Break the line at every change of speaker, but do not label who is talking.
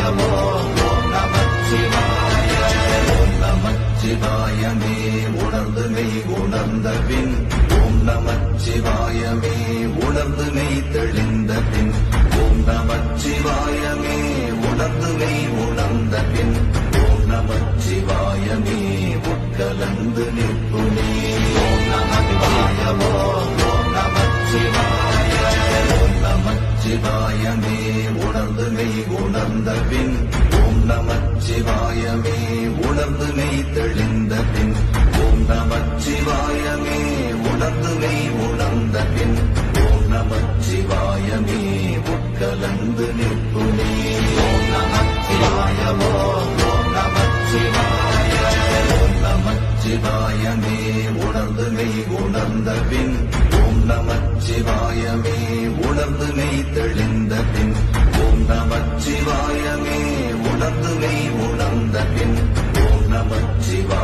நமச்சிவாயமோ ஓம் நமச்சிவாய ஓம் நமச்சிவாயமே உணர்ந்து மெய் உணர்ந்த பின் ஓம் நமச்சிவாயமே உணர்ந்து மெய் தெளிந்த பின் ஓம் நமச்சிவாயமே உணர்ந்து மெய் உணர்ந்த பின் சிவாயமே உணர்ந்து மெய் உணர்ந்த பின் ஓம் நமச்சிவாயமே உணர்ந்து மெய் தெளிந்த பின் ஓம் நமச்சிவாயமே உணர்ந்து மெய் உணர்ந்த பின் ஓம் நமச்சிவாயமே உட்கலந்து நிற்புமே. ஓம் நமச்சிவாயமோ ஓம் நமச்சிவாய ஓம் நமச்சிவாயமே உணர்ந்து மெய் உணர்ந்த பின் உணர்ந்து மெய் தெளிந்த பின் ஓம் நமச்சிவாயமே உணர்ந்து மெய் உணர்ந்த பின் ஓம் நமச்சிவாய